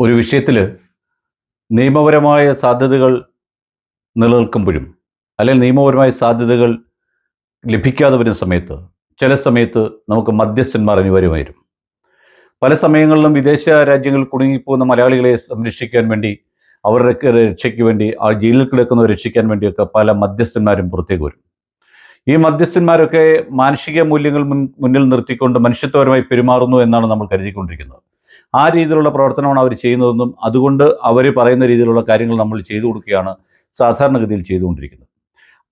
ഒരു വിഷയത്തിൽ നിയമപരമായ സാധ്യതകൾ നിലനിൽക്കുമ്പോഴും അല്ലെങ്കിൽ നിയമപരമായ സാധ്യതകൾ ലഭിക്കാതെ വരുന്ന സമയത്ത് ചില സമയത്ത് നമുക്ക് മധ്യസ്ഥന്മാർ അനിവാര്യമായിരും പല സമയങ്ങളിലും വിദേശ രാജ്യങ്ങളിൽ കുടുങ്ങിപ്പോകുന്ന മലയാളികളെ സംരക്ഷിക്കാൻ വേണ്ടി അവരുടെ രക്ഷയ്ക്ക് വേണ്ടി ആ ജയിലിൽ കിടക്കുന്നവരെ രക്ഷിക്കാൻ വേണ്ടിയൊക്കെ പല മധ്യസ്ഥന്മാരും പുറത്തേക്ക് വരും. ഈ മധ്യസ്ഥന്മാരൊക്കെ മാനുഷിക മൂല്യങ്ങൾ മുൻ മുന്നിൽ നിർത്തിക്കൊണ്ട് മനുഷ്യത്വപരമായി പെരുമാറുന്നു എന്നാണ് നമ്മൾ കരുതിക്കൊണ്ടിരിക്കുന്നത്. ആ രീതിയിലുള്ള പ്രവർത്തനമാണ് അവർ ചെയ്യുന്നതെന്നും അതുകൊണ്ട് അവർ പറയുന്ന രീതിയിലുള്ള കാര്യങ്ങൾ നമ്മൾ ചെയ്തു കൊടുക്കുകയാണ് സാധാരണഗതിയിൽ ചെയ്തുകൊണ്ടിരിക്കുന്നത്.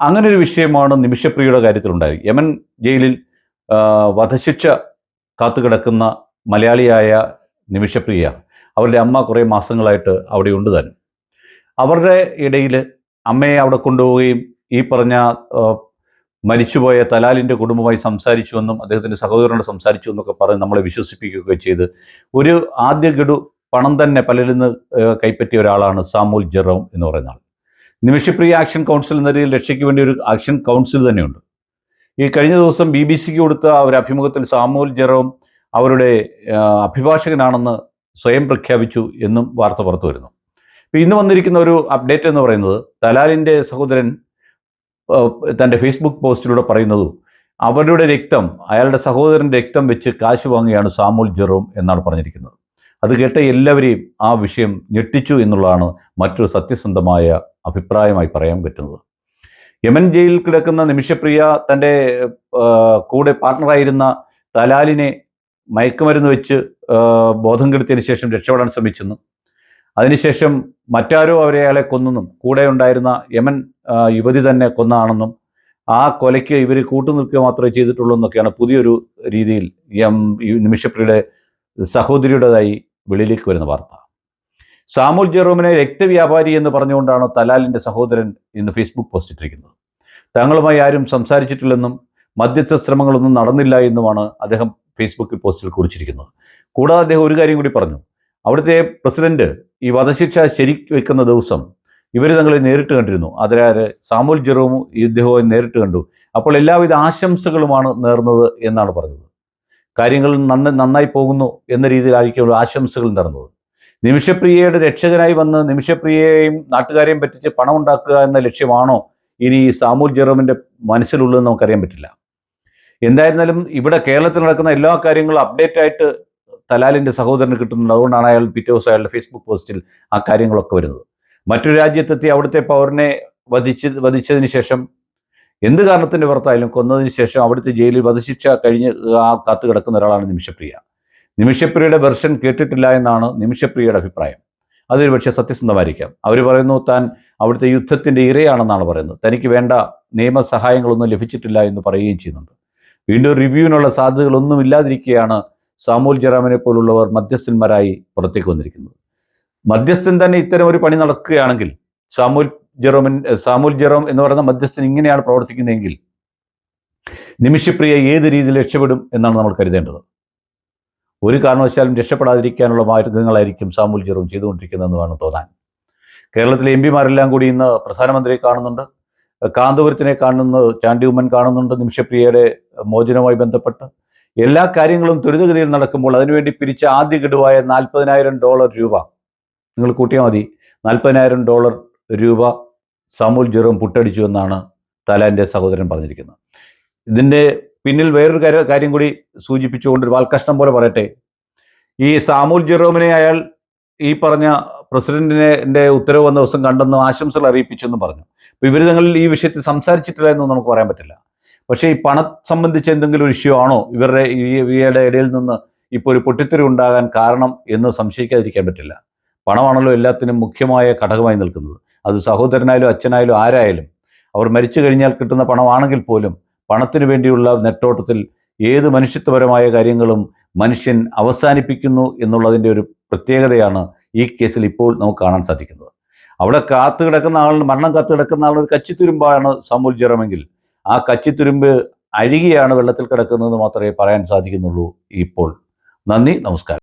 അങ്ങനെ ഒരു വിഷയമാണ് നിമിഷപ്രിയയുടെ കാര്യത്തിലുണ്ടായത്. യമൻ ജയിലിൽ വധശിക്ഷ കാത്തുകിടക്കുന്ന മലയാളിയായ നിമിഷപ്രിയ അവരുടെ അമ്മ കുറേ മാസങ്ങളായിട്ട് അവിടെ ഉണ്ട് താനും അവരുടെ ഇടയിൽ അമ്മയെ അവിടെ കൊണ്ടുപോവുകയും ഈ പറഞ്ഞ മരിച്ചുപോയ തലാലിന്റെ കുടുംബമായി സംസാരിച്ചുവെന്നും അദ്ദേഹത്തിന്റെ സഹോദരനോട് സംസാരിച്ചു എന്നൊക്കെ പറഞ്ഞ് നമ്മളെ വിശ്വസിപ്പിക്കുകയൊക്കെ ചെയ്ത് ഒരു ആദ്യ ഗഡു പണം തന്നെ പലരിൽ നിന്ന് കൈപ്പറ്റിയ ഒരാളാണ് സാമൂൽ ജെറോം എന്ന് പറയുന്ന ആൾ. നിമിഷപ്രിയ ആക്ഷൻ കൗൺസിൽ എന്ന രീതിയിൽ രക്ഷയ്ക്ക് വേണ്ടി ഒരു ആക്ഷൻ കൗൺസിൽ തന്നെയുണ്ട്. ഈ കഴിഞ്ഞ ദിവസം ബി ബി സിക്ക് കൊടുത്ത ഒരു അഭിമുഖത്തിൽ സാമൂൽ ജെറോം അവരുടെ അഭിഭാഷകനാണെന്ന് സ്വയം പ്രഖ്യാപിച്ചു എന്നും വാർത്ത പുറത്തു വരുന്നു. ഇപ്പം ഇന്ന് വന്നിരിക്കുന്ന ഒരു അപ്ഡേറ്റ് എന്ന് പറയുന്നത് തലാലിന്റെ സഹോദരൻ തന്റെ ഫേസ്ബുക്ക് പോസ്റ്റിലൂടെ പറയുന്നതും അവരുടെ രക്തം അയാളുടെ സഹോദരന്റെ രക്തം വെച്ച് കാശ് വാങ്ങിയാണ് സാമൂൽ ജെറോം എന്നാണ് പറഞ്ഞിരിക്കുന്നത്. അത് കേട്ട എല്ലാവരെയും ആ വിഷയം ഞെട്ടിച്ചു എന്നുള്ളതാണ് മറ്റൊരു സത്യസന്ധമായ അഭിപ്രായമായി പറയാൻ പറ്റുന്നത്. യമൻ ജയിലിൽ കിടക്കുന്ന നിമിഷപ്രിയ തന്റെ കൂടെ പാർട്ണറായിരുന്ന തലാലിനെ മയക്കുമരുന്ന് വെച്ച് ബോധം കെടുത്തിയതിന് ശേഷം രക്ഷപ്പെടാൻ ശ്രമിച്ചെന്നും അതിനുശേഷം മറ്റാരോ അവരെ അയാളെ കൊന്നെന്നും കൂടെ ഉണ്ടായിരുന്ന യമൻ യുവതി തന്നെ കൊന്നാണെന്നും ആ കൊലയ്ക്ക് ഇവർ കൂട്ടുനിൽക്കുക മാത്രമേ ചെയ്തിട്ടുള്ളൂ എന്നൊക്കെയാണ് പുതിയൊരു രീതിയിൽ എം നിമിഷപ്രിയുടെ സഹോദരിയുടേതായി വെളിയിലേക്ക് വരുന്ന വാർത്ത. സാമുൽ ജെറോമിനെ രക്തവ്യാപാരി എന്ന് പറഞ്ഞുകൊണ്ടാണ് തലാലിന്റെ സഹോദരൻ ഇന്ന് ഫേസ്ബുക്ക് പോസ്റ്റ് ഇട്ടിരിക്കുന്നത്. തങ്ങളുമായി ആരും സംസാരിച്ചിട്ടില്ലെന്നും മധ്യസ്ഥ ശ്രമങ്ങളൊന്നും നടന്നില്ല എന്നുമാണ് അദ്ദേഹം ഫേസ്ബുക്കിൽ പോസ്റ്റിൽ കുറിച്ചിരിക്കുന്നത്. കൂടാതെ അദ്ദേഹം ഒരു കാര്യം കൂടി പറഞ്ഞു. അവിടുത്തെ പ്രസിഡന്റ് ഈ വധശിക്ഷ ശരി വെക്കുന്ന ദിവസം ഇവർ തങ്ങളെ നേരിട്ട് കണ്ടിരുന്നു. അതിലാര് സാമുൽ ജെറോമും ഇദ്ദേഹവും നേരിട്ട് കണ്ടു. അപ്പോൾ എല്ലാവിധ ആശംസകളുമാണ് നേർന്നത് എന്നാണ് പറഞ്ഞത്. കാര്യങ്ങൾ നന്ന നന്നായി പോകുന്നു എന്ന രീതിയിലായിരിക്കും ആശംസകൾ നേർന്നത്. നിമിഷപ്രിയയുടെ രക്ഷകനായി വന്ന് നിമിഷപ്രിയയെയും നാട്ടുകാരെയും പറ്റിച്ച് പണം ഉണ്ടാക്കുക എന്ന ലക്ഷ്യമാണോ ഇനി സാമൂൽ ജെറോമിന്റെ മനസ്സിലുള്ളതെന്ന് നമുക്കറിയാൻ പറ്റില്ല. എന്തായിരുന്നാലും ഇവിടെ കേരളത്തിൽ നടക്കുന്ന എല്ലാ കാര്യങ്ങളും അപ്ഡേറ്റ് ആയിട്ട് തലാലിന്റെ സഹോദരന് കിട്ടുന്നുണ്ട്. അതുകൊണ്ടാണ് അയാൾ പിറ്റേ ദിവസം അയാളുടെ ഫേസ്ബുക്ക് പോസ്റ്റിൽ ആ കാര്യങ്ങളൊക്കെ വരുന്നത്. മറ്റൊരു രാജ്യത്തെത്തി അവിടുത്തെ പൗരനെ വധിച്ച് വധിച്ചതിന് ശേഷം എന്ത് കാരണത്തിന്റെ പുറത്തായാലും കൊന്നതിന് ശേഷം അവിടുത്തെ ജയിലിൽ വധശിക്ഷ കഴിഞ്ഞ് ആ കാത്തു കിടക്കുന്ന ഒരാളാണ് നിമിഷപ്രിയ. നിമിഷപ്രിയയുടെ വെർഷൻ കേട്ടിട്ടില്ല എന്നാണ് നിമിഷപ്രിയയുടെ അഭിപ്രായം. അതൊരു പക്ഷേ സത്യസന്ധമായിരിക്കാം. അവർ പറയുന്നു താൻ അവിടുത്തെ യുദ്ധത്തിന്റെ ഇരയാണെന്നാണ് പറയുന്നത്. തനിക്ക് വേണ്ട നിയമസഹായങ്ങളൊന്നും ലഭിച്ചിട്ടില്ല എന്ന് പറയുകയും ചെയ്യുന്നുണ്ട്. വീണ്ടും റിവ്യൂവിനുള്ള സാധ്യതകളൊന്നും ഇല്ലാതിരിക്കുകയാണ് സാമൂൽ ജറാമിനെ പോലുള്ളവർ മധ്യസ്ഥന്മാരായി പുറത്തേക്ക് വന്നിരിക്കുന്നത് മധ്യസ്ഥൻ തന്നെ ഇത്തരം ഒരു പണി നടക്കുകയാണെങ്കിൽ സാമൂൽ ജെറോമിൻ സാമൂൽ ജെറോം എന്ന് പറയുന്ന മധ്യസ്ഥൻ ഇങ്ങനെയാണ് പ്രവർത്തിക്കുന്നതെങ്കിൽ നിമിഷപ്രിയ ഏത് രീതിയിൽ രക്ഷപ്പെടും എന്നാണ് നമ്മൾ കരുതേണ്ടത്? ഒരു കാരണവശാലും രക്ഷപ്പെടാതിരിക്കാനുള്ള മാർഗങ്ങളായിരിക്കും സാമൂൽ ജെറോം ചെയ്തുകൊണ്ടിരിക്കുന്നതെന്ന് വേണം തോന്നാൻ. കേരളത്തിലെ എം പിമാരെല്ലാം കൂടി ഇന്ന് പ്രധാനമന്ത്രിയെ കാണുന്നുണ്ട്. കാന്തപുരത്തിനെ കാണുന്നു ചാണ്ടി ഉമ്മൻ കാണുന്നുണ്ട് നിമിഷപ്രിയയുടെ മോചനവുമായി ബന്ധപ്പെട്ട്. എല്ലാ കാര്യങ്ങളും ത്വരിതഗതിയിൽ നടക്കുമ്പോൾ അതിനുവേണ്ടി പിരിച്ച ആദ്യ ഗഡുവായ നാൽപ്പതിനായിരം ഡോളർ രൂപ. നിങ്ങൾ കൂട്ടിയാൽ മതി. നാൽപ്പതിനായിരം ഡോളർ രൂപ സാമൂൽ ജെറോം പുട്ടടിച്ചു എന്നാണ് തലാന്റെ സഹോദരൻ പറഞ്ഞിരിക്കുന്നത്. ഇതിന്റെ പിന്നിൽ വേറൊരു കാര്യം കൂടി സൂചിപ്പിച്ചുകൊണ്ട് ഒരു വാൽക്കഷ്ണം പോലെ പറയട്ടെ. ഈ സാമൂൽ ജെറോമിനെ അയാൾ ഈ പറഞ്ഞ പ്രസിഡന്റിനെ ഉത്തരവ് വന്ന ദിവസം കണ്ടെന്ന് ആശംസകൾ അറിയിപ്പിച്ചെന്നും പറഞ്ഞു. അപ്പോൾ ഇവർ തങ്ങളിൽ ഈ വിഷയത്തിൽ സംസാരിച്ചിട്ടില്ല എന്നൊന്നും നമുക്ക് പറയാൻ പറ്റില്ല. പക്ഷേ ഈ പണം സംബന്ധിച്ച് എന്തെങ്കിലും ഒരു ഇഷ്യൂ ആണോ? ഇവരുടെ ഇവയുടെ ഇടയിൽ നിന്ന് ഇപ്പോൾ ഒരു പൊട്ടിത്തെറി ഉണ്ടാകാൻ കാരണം എന്ന് സംശയിക്കാതിരിക്കാൻ പറ്റില്ല. പണമാണല്ലോ എല്ലാത്തിനും മുഖ്യമായ ഘടകമായി നിൽക്കുന്നത്. അത് സഹോദരനായാലും അച്ഛനായാലും ആരായാലും അവർ മരിച്ചു കഴിഞ്ഞാൽ കിട്ടുന്ന പണമാണെങ്കിൽ പോലും പണത്തിന് വേണ്ടിയുള്ള നെട്ടോട്ടത്തിൽ ഏത് മനുഷ്യത്വപരമായ കാര്യങ്ങളും മനുഷ്യൻ അവസാനിപ്പിക്കുന്നു എന്നുള്ളതിന്റെ ഒരു പ്രത്യേകതയാണ് ഈ കേസിൽ ഇപ്പോൾ നമുക്ക് കാണാൻ സാധിക്കുന്നത്. അവിടെ കാത്തു കിടക്കുന്ന ആളിന് മരണം കാത്തു കിടക്കുന്ന ആളിന് ഒരു കച്ചിത്തുരുമ്പാണ് സാമൂൽ ആ കച്ചിത്തുരുമ്പ് അഴുകിയാണ് വെള്ളത്തിൽ കിടക്കുന്നതെന്ന് മാത്രമേ പറയാൻ സാധിക്കുന്നുള്ളൂ ഇപ്പോൾ. നന്ദി നമസ്കാരം.